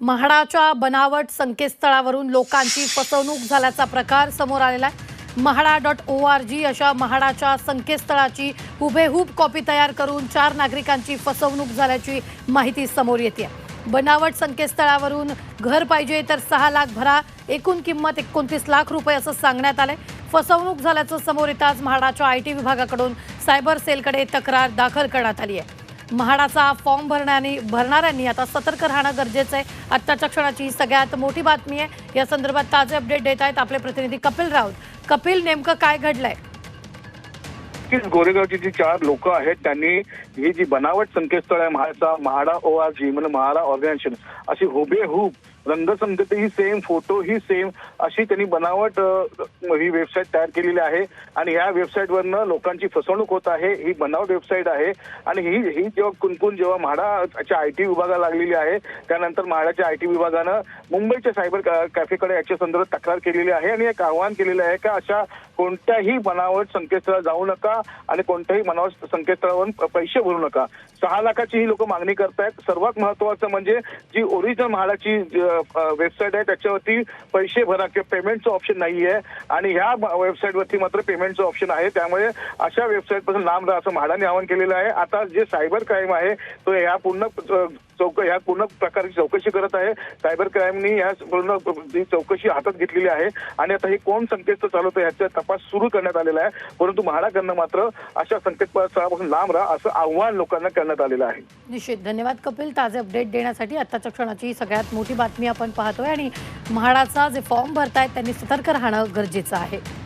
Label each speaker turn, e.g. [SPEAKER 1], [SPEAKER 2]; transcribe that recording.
[SPEAKER 1] म्हाडाच्या बनावट संकेतस्थळावरून लोकांची फसवणूक झाल्याचा प्रकार समोर आलेला आहे. MHADA dot O R G अशा म्हाडाच्या संकेतस्थळाची हुबेहूब कॉपी तयार करून चार नागरिकांची फसवणूक झाल्याची माहिती समोर येते बनावट संकेतस्थळावरून घर पाहिजे तर सहा लाख भरा एकूण किंमत एकोणतीस लाख रुपये असं सांगण्यात आलंय. फसवणूक झाल्याचं समोर येताच म्हाडाच्या आय टी विभागाकडून सायबर सेलकडे तक्रार दाखल करण्यात आली आहे. म्हाडाचा फॉर्म भरण्याने भरणाऱ्यांनी आता सतर्क राहणं गरजेचं आहे. आत्ताच्या क्षणाची ही सगळ्यात मोठी बातमी आहे. या संदर्भात ताजे अपडेट देत आहेत आपले प्रतिनिधी कपिल राऊत. कपिल नेमकं काय घडलंय?
[SPEAKER 2] गोरेगावची जी चार लोक आहेत त्यांनी ही जी बनावट संकेतस्थळ आहे MHADA MHADA O R G म्हणजे म्हाडा ऑर्गनायझेशन अशी हुबेहूब रंगसंगती ही सेम फोटो ही सेम अशी त्यांनी बनावट ही वेबसाईट तयार केलेली आहे. आणि ह्या वेबसाईटवरनं लोकांची फसवणूक होत आहे. ही बनावट वेबसाईट आहे. आणि ही ही जेव्हा कुणकुण जेव्हा म्हाडाच्या आय टी विभागाला लागलेली आहे त्यानंतर म्हाडाच्या आय टी विभागानं मुंबईच्या सायबर कॅ- कॅफेकडे याच्या संदर्भात तक्रार केलेली आहे. आणि एक आवाहन केलेलं आहे का अशा कोणत्याही बनावट संकेतस्थळात जाऊ नका आणि कोणत्याही बनावट संकेतस्थळावर पैसे भरू नका. सहा लाखाची ही लोक मागणी करतायत. सर्वात महत्वाचं म्हणजे जी ओरिजिनल म्हाडाची वेबसाईट आहे. त्याच्यावरती पैसे भरा. किंवा पेमेंटचं ऑप्शन नाही आहे आणि ह्या वेबसाईटवरती मात्र पेमेंटचं ऑप्शन आहे. त्यामुळे अशा वेबसाईटपासून लांब राहा असं म्हाडाने आवाहन केलेलं आहे. आता जे सायबर क्राईम आहे तो ह्या पूर्ण चौक ह्या पूर्ण प्रकारची चौकशी करत आहे. सायबर क्राईमनी ह्या पूर्ण चौकशी हातात घेतलेली आहे. आणि आता हे कोण संकेत चालवतं ह्याचा तपास सुरू करण्यात आलेला आहे. परंतु म्हाडाकडनं मात्र अशा संकेतस्थळापासून लांब राहा असं आव्हान लोकांना करण्यात आलेलं आहे.
[SPEAKER 1] निश्चित. धन्यवाद कपिल. ताजे अपडेट देण्यासाठी आत्ताच्या क्षणाची सगळ्यात मोठी बातमी आपण पाहतोय. आणि म्हाडाचा जे फॉर्म भरतायत त्यांनी सतर्क राहणं गरजेचं आहे.